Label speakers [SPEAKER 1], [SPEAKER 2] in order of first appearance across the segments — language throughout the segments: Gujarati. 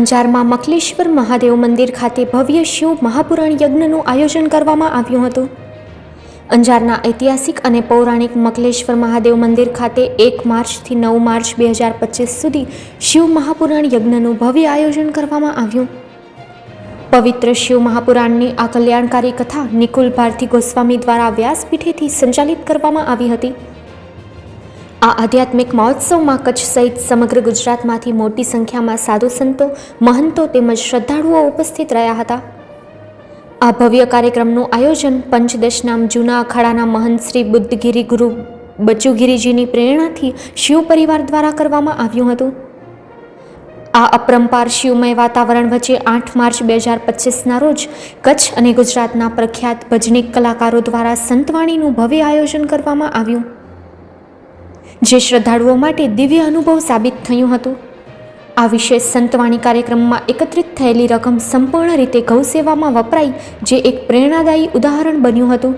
[SPEAKER 1] અંજારમાં મકલેશ્વર મહાદેવ મંદિર ખાતે ભવ્ય શિવ મહાપુરાણ યજ્ઞનું આયોજન કરવામાં આવ્યું હતું. અંજારના ઐતિહાસિક અને પૌરાણિક મકલેશ્વર મહાદેવ મંદિર ખાતે એક માર્ચથી નવ માર્ચ બે હજાર પચીસ સુધી શિવ મહાપુરાણ યજ્ઞનું ભવ્ય આયોજન કરવામાં આવ્યું. પવિત્ર શિવ મહાપુરાણની આ કલ્યાણકારી કથા નિકુલ ભારતી ગોસ્વામી દ્વારા વ્યાસપીઠેથી સંચાલિત કરવામાં આવી હતી. આ આધ્યાત્મિક મહોત્સવમાં કચ્છ સહિત સમગ્ર ગુજરાતમાંથી મોટી સંખ્યામાં સાધુ સંતો, મહંતો તેમજ શ્રદ્ધાળુઓ ઉપસ્થિત રહ્યા હતા. આ ભવ્ય કાર્યક્રમનું આયોજન પંચદશનામ જૂના અખાડાના મહંત શ્રી બુદ્ધગીરી ગુરુ બચુગીરીજીની પ્રેરણાથી શિવ પરિવાર દ્વારા કરવામાં આવ્યું હતું. આ અપરંપાર શિવમય વાતાવરણ વચ્ચે આઠ માર્ચ બે હજાર પચીસના રોજ કચ્છ અને ગુજરાતના પ્રખ્યાત ભજનિક કલાકારો દ્વારા સંતવાણીનું ભવ્ય આયોજન કરવામાં આવ્યું. જે શ્રદ્ધાળુઓ માટે દિવ્ય અનુભવ સાબિત થયું હતું. આ વિશેષ સંતવાણી કાર્યક્રમમાં એકત્રિત થયેલી રકમ સંપૂર્ણ રીતે ગૌસેવામાં વપરાઈ, જે એક પ્રેરણાદાયી ઉદાહરણ બન્યું હતું.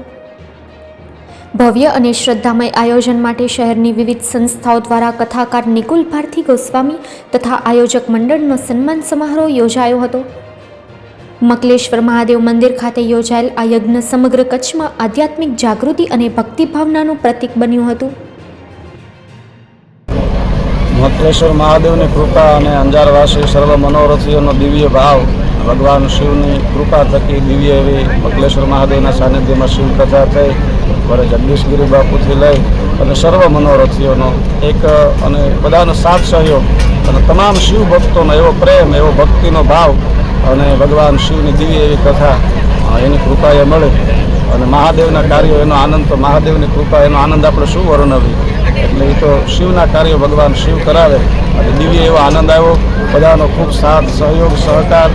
[SPEAKER 1] ભવ્ય અને શ્રદ્ધામય આયોજન માટે શહેરની વિવિધ સંસ્થાઓ દ્વારા કથાકાર નિકુલ ભારતી ગોસ્વામી તથા આયોજક મંડળનો સન્માન સમારોહ યોજાયો હતો. મકલેશ્વર મહાદેવ મંદિર ખાતે યોજાયેલ આ યજ્ઞ સમગ્ર કચ્છમાં આધ્યાત્મિક જાગૃતિ અને ભક્તિભાવનાનું પ્રતીક બન્યું હતું.
[SPEAKER 2] મકલેશ્વર મહાદેવની કૃપા અને અંજારવાસી સર્વ મનોરથીઓનો દિવ્ય ભાવ. ભગવાન શિવની કૃપા થકી દિવ્ય એવી મકલેશ્વર મહાદેવના સાનિધ્યમાં શિવકથા થઈ વરે જગદીશગીરી બાપુથી લઈ અને સર્વ મનોરથીઓનો એક અને બધાનો સાથ સહયોગ અને તમામ શિવ ભક્તોનો એવો પ્રેમ, એવો ભક્તિનો ભાવ અને ભગવાન શિવની દિવ્ય એવી કથા એની કૃપાએ મળે. અને મહાદેવના કાર્યો એનો આનંદ, તો મહાદેવની કૃપા એનો આનંદ આપણે શું વર્ણવી એટલે એ તો શિવના કાર્યો ભગવાન શિવ કરાવે. અને દિવ્ય એવો આનંદ આવ્યો. બધાનો ખૂબ સાથ, સહયોગ, સહકાર,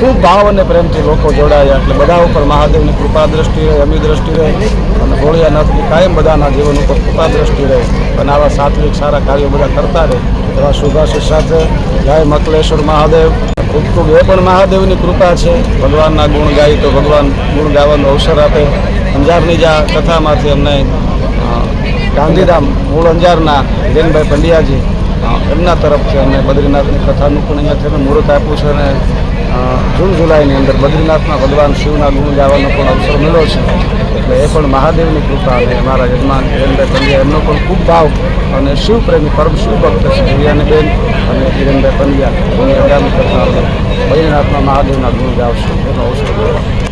[SPEAKER 2] ખૂબ ભાવ અને પ્રેમથી લોકો જોડાયા. એટલે બધા ઉપર મહાદેવની કૃપા દ્રષ્ટિ રહે અમી દ્રષ્ટિ રહે. અને ભોળિયાનાથની કાયમ બધાના જીવન ઉપર કૃપા દ્રષ્ટિ રહે. અને આવા સાત્વિક સારા કાર્યો બધા કરતા રહે. એવા શુભાશીષ સાથે જય મકલેશ્વર મહાદેવ. ખૂબ ખૂબ એ પણ મહાદેવની કૃપા છે. ભગવાનના ગુણ ગાઈ તો ભગવાન ગુણ ગાવાનો અવસર આપે. અંજારની જ આ કથામાંથી અમને ગાંધીધામ મૂળ અંજારના હિરેનભાઈ પંડ્યાજી એમના એમના તરફથી અમને બદ્રીનાથની કથાનું પણ અહીંયા અમે મુહૂર્ત આપ્યું છે અને જૂન જુલાઈની અંદર બદ્રીનાથમાં ભગવાન શિવના ગુણ ગાવાનો પણ અવસર મળ્યો છે. એટલે એ પણ મહાદેવની કૃપા અને મારા યજમાન હિરેનભાઈ પંડ્યા એમનો પણ ખૂબ ભાવ અને શિવ પ્રેમી પરમ શિવભક્ત છે હિરિયાનીબેન અને હિરેનભાઈ પંડ્યા. એની આગામી કથા બદ્રીનાથમાં મહાદેવના ગુણ ગાવશું. એનો અવસર મળ્યો.